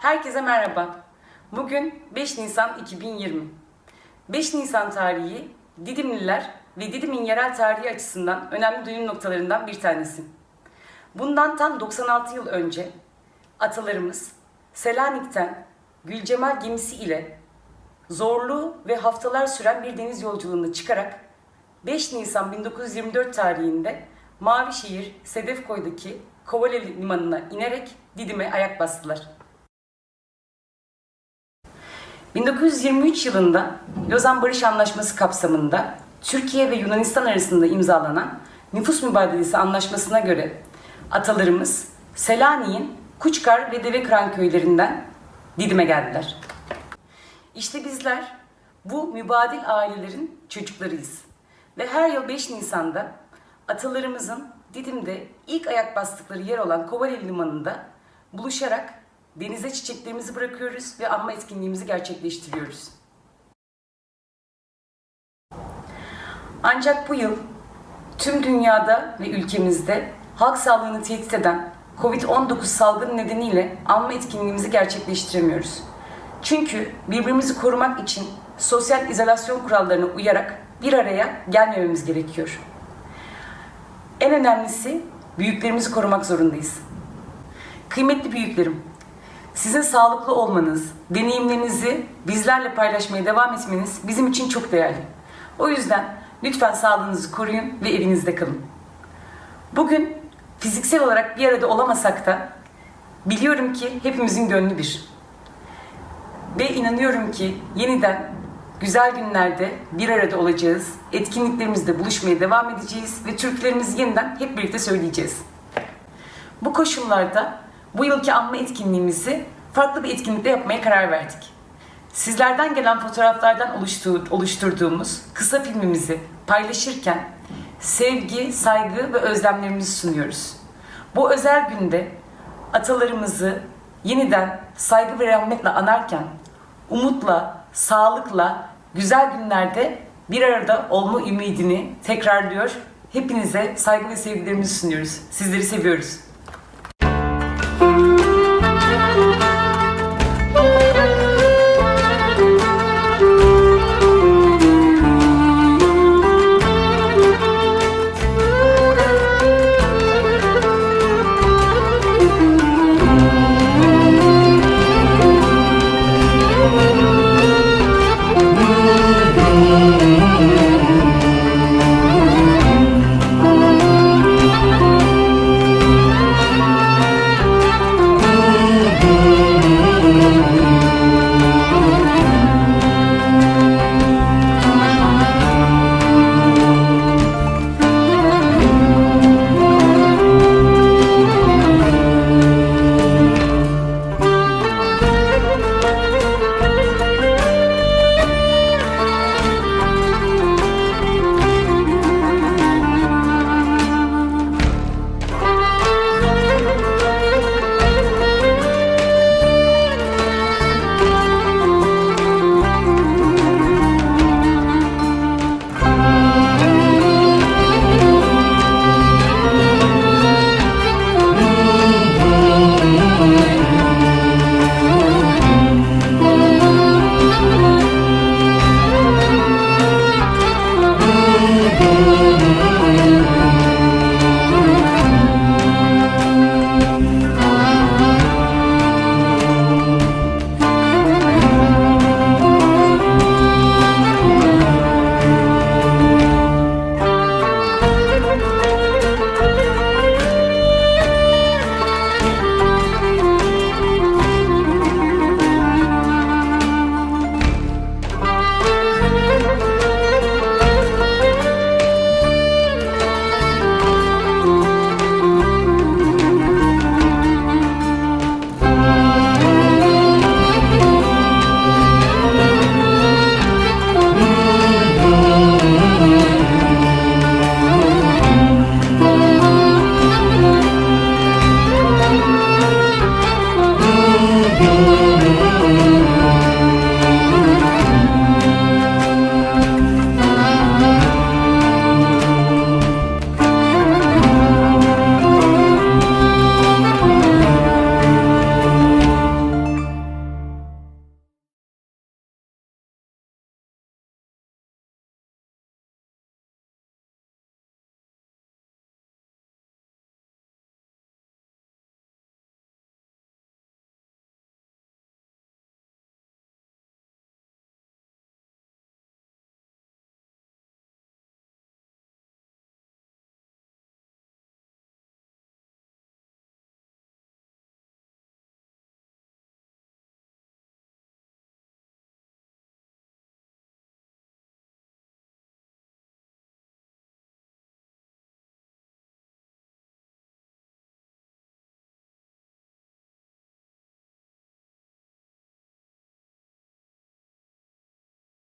Herkese merhaba. Bugün 5 Nisan 2020. 5 Nisan tarihi Didimliler ve Didim'in yerel tarihi açısından önemli dönüm noktalarından bir tanesi. Bundan tam 96 yıl önce atalarımız Selanik'ten Gülcemal gemisi ile zorlu ve haftalar süren bir deniz yolculuğuna çıkarak 5 Nisan 1924 tarihinde Mavişehir Sedefkoy'daki Kovaleli Limanı'na inerek Didim'e ayak bastılar. 1923 yılında Lozan Barış Anlaşması kapsamında Türkiye ve Yunanistan arasında imzalanan Nüfus Mübadelesi Anlaşması'na göre atalarımız Selanik'in Kuçkar ve Devekıran köylerinden Didim'e geldiler. İşte bizler bu mübadil ailelerin çocuklarıyız. Ve her yıl 5 Nisan'da atalarımızın Didim'de ilk ayak bastıkları yer olan Kovaleli Limanı'nda buluşarak denize çiçeklerimizi bırakıyoruz ve anma etkinliğimizi gerçekleştiriyoruz. Ancak bu yıl tüm dünyada ve ülkemizde halk sağlığını tehdit eden Covid-19 salgını nedeniyle anma etkinliğimizi gerçekleştiremiyoruz. Çünkü birbirimizi korumak için sosyal izolasyon kurallarına uyarak bir araya gelmememiz gerekiyor. En önemlisi büyüklerimizi korumak zorundayız. Kıymetli büyüklerim, sizin sağlıklı olmanız, deneyimlerinizi bizlerle paylaşmaya devam etmeniz bizim için çok değerli. O yüzden lütfen sağlığınızı koruyun ve evinizde kalın. Bugün fiziksel olarak bir arada olamasak da biliyorum ki hepimizin gönlü bir. Ve inanıyorum ki yeniden güzel günlerde bir arada olacağız. Etkinliklerimizde buluşmaya devam edeceğiz ve türkülerimizi yeniden hep birlikte söyleyeceğiz. Bu koşullarda bu yılki anma etkinliğimizi farklı bir etkinlikte yapmaya karar verdik. Sizlerden gelen fotoğraflardan oluştur- oluşturduğumuz kısa filmimizi paylaşırken sevgi, saygı ve özlemlerimizi sunuyoruz. Bu özel günde atalarımızı yeniden saygı ve rahmetle anarken umutla, sağlıkla, güzel günlerde bir arada olma ümidini tekrarlıyor. Hepinize saygı ve sevgilerimizi sunuyoruz. Sizleri seviyoruz. Lord.